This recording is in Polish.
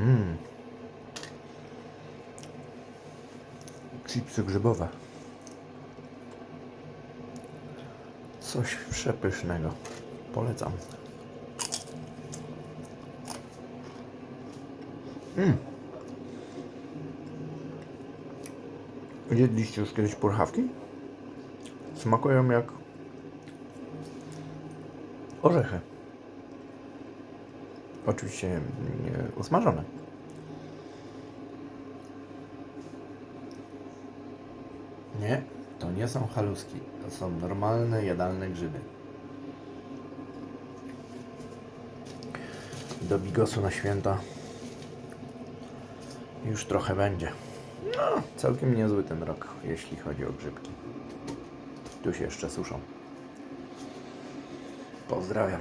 Mmm. Chipsy grzybowe. Coś przepysznego. Polecam. Mmm. Jedliście już kiedyś purchawki? Smakują jak orzechy. Oczywiście mm, usmażone. Nie, to nie są haluski. To są normalne, jadalne grzyby. Do bigosu na święta już trochę będzie. No, całkiem niezły ten rok, jeśli chodzi o grzybki. Tu się jeszcze suszą. Pozdrawiam.